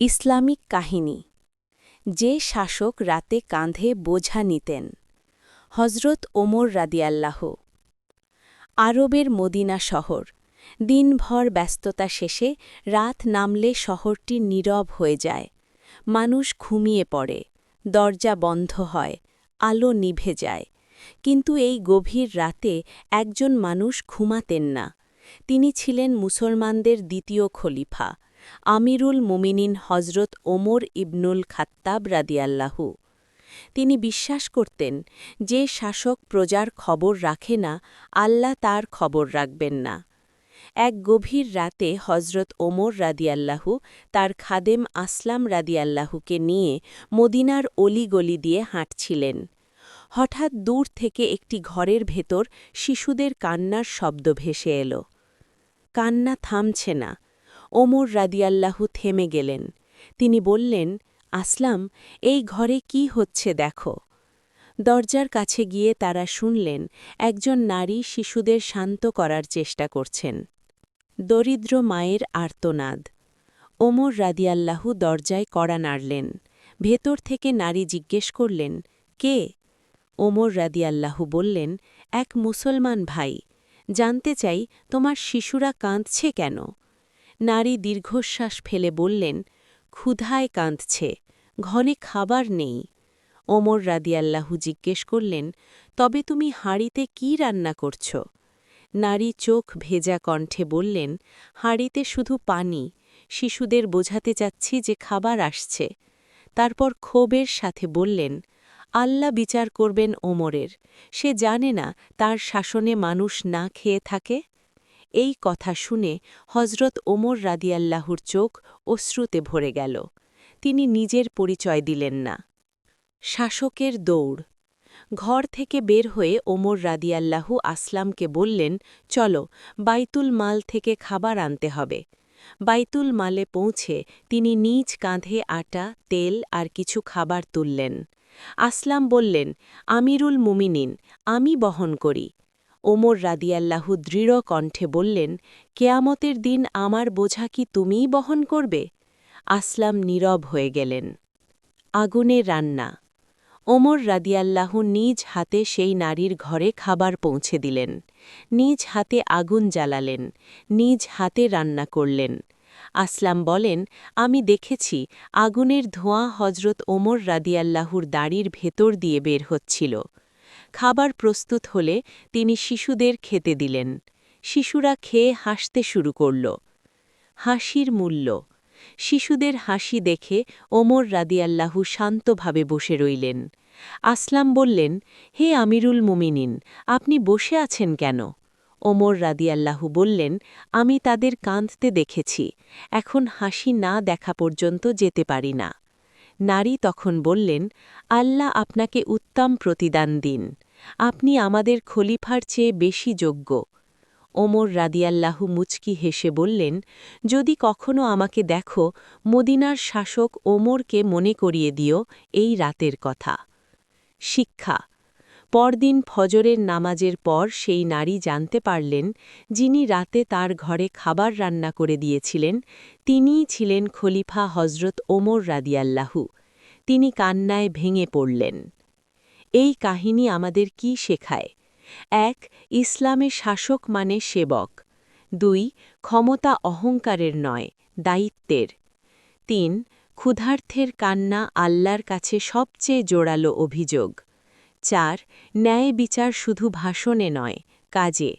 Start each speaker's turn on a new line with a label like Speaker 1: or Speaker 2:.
Speaker 1: Islamic কাহিনী। যে শাসক রাতে কাঁধে বোঝা নিতেন। হজরত ওমর রাদিয়াল্লাহ। আরবের মদিনা শহর। দিনভর ব্যস্ততা শেষে রাত নামলে শহরটি নীরব হয়ে যায়। মানুষ ঘুমিয়ে পড়ে। দরজা বন্ধ হয়। আলো নিভে যায়। কিন্তু এই গভীর রাতে একজন মানুষ ঘুমাতেন না। তিনি ছিলেন মুসলমানদের দ্বিতীয় খলিফা। আমিরুল মুমিনিন হজরত ওমর ইবনুল খাত্তাব রাদিয়াল্লাহু। তিনি বিশ্বাস করতেন, যে শাসক প্রজার খবর রাখে না, আল্লাহ তার খবর রাখবেন না। এক গভীর রাতে হজরত ওমর রাদিয়াল্লাহু তার খাদেম আসলাম রাদিয়াল্লাহুকে নিয়ে মদিনার অলিগলি দিয়ে হাঁটছিলেন। হঠাৎ দূর থেকে একটি ঘরের ভেতর শিশুদের কান্নার শব্দ ভেসে এল। কান্না থামছে না ওমর রাদিয়াল্লাহু থেমে গেলেন। তিনি বললেন, আসলাম, এই ঘরে কি হচ্ছে দেখো। দরজার কাছে গিয়ে তারা শুনলেন, একজন নারী শিশুদের শান্ত করার চেষ্টা করছেন। দরিদ্র মায়ের আর্তনাদ। ওমর রাদিয়াল্লাহু দরজায় কড়া নাড়লেন। ভেতর থেকে নারী জিজ্ঞেস করলেন, কে? ওমর রাদিয়াল্লাহু বললেন, এক মুসলমান ভাই। জানতে চাই, তোমার শিশুরা কাঁদছে কেন? নারী দীর্ঘশ্বাস ফেলে বললেন, ক্ষুধায় কাঁদছে, ঘনে খাবার নেই। ওমর রাদিয়াল্লাহু জিজ্ঞেস করলেন, তবে তুমি হাঁড়িতে কি রান্না করছ? নারী চোখ ভেজা কণ্ঠে বললেন, হাঁড়িতে শুধু পানি, শিশুদের বোঝাতে চাচ্ছি যে খাবার আসছে। তারপর ক্ষোভের সাথে বললেন, আল্লাহ বিচার করবেন ওমরের, সে জানে না তার শাসনে মানুষ না খেয়ে থাকে? এই কথা শুনে হজরত ওমর রাদিয়াল্লাহুর চোখ অশ্রুতে ভরে গেল। তিনি নিজের পরিচয় দিলেন না। শাসকের দৌড়। ঘর থেকে বের হয়ে ওমর রাদিয়াল্লাহু আসলামকে বললেন, চলো, বাইতুল মাল থেকে খাবার আনতে হবে। বাইতুল মালে পৌঁছে তিনি নিজ কাঁধে আটা, তেল আর কিছু খাবার তুললেন। আসলাম বললেন, আমিরুল মুমিনিন, আমি বহন করি। ওমর রাদিয়াল্লাহু দৃঢ় কণ্ঠে বললেন, কেয়ামতের দিন আমার বোঝা কি তুমিই বহন করবে? আসলাম নীরব হয়ে গেলেন। আগুনে রান্না। ওমর রাদিয়াল্লাহু নিজ হাতে সেই নারীর ঘরে খাবার পৌঁছে দিলেন। নিজ হাতে আগুন জ্বালালেন। নিজ হাতে রান্না করলেন। আসলাম বলেন, আমি দেখেছি, আগুনের ধোঁয়া হজরত ওমর রাদিয়াল্লাহুর দাড়ির ভেতর দিয়ে বের হচ্ছিল। খাবার প্রস্তুত হলে তিনি শিশুদের খেতে দিলেন। শিশুরা খেয়ে হাসতে শুরু করল। হাসির মূল্য। শিশুদের হাসি দেখে ওমর রাদিয়াল্লাহু শান্তভাবে বসে রইলেন। আসলাম বললেন, হে আমিরুল মুমিনিন, আপনি বসে আছেন কেন? ওমর রাদিয়াল্লাহু বললেন, আমি তাদের কাঁদতে দেখেছি। এখন হাসি না দেখা পর্যন্ত যেতে পারি না। নারী তখন বললেন, আল্লাহ আপনাকে উত্তম প্রতিদান দিন। আপনি আমাদের খলিফার চেয়ে বেশি যোগ্য। ওমর রাদিয়াল্লাহু মুচকি হেসে বললেন, যদি কখনো আমাকে দেখো, মদিনার শাসক ওমরকে মনে করিয়ে দিও, এই রাতের কথা। শিক্ষা পরদিন ফজরের নামাজের পর সেই নারী জানতে পারলেন যিনি রাতে তার ঘরে খাবার রান্না করে দিয়েছিলেন, তিনিই ছিলেন খলিফা হজরত ওমর রাদিয়াল্লাহু। তিনি কান্নায় ভেঙে পড়লেন। এই কাহিনী আমাদের কি শেখায়? এক ইসলামে শাসক মানে সেবক। দুই, ক্ষমতা অহংকারের নয়, দায়িত্বের। তিন, ক্ষুধার্থের কান্না আল্লাহর কাছে সবচেয়ে জোরালো অভিযোগ। চার ন্যায় বিচার শুধু ভাষণে নয় কাজে।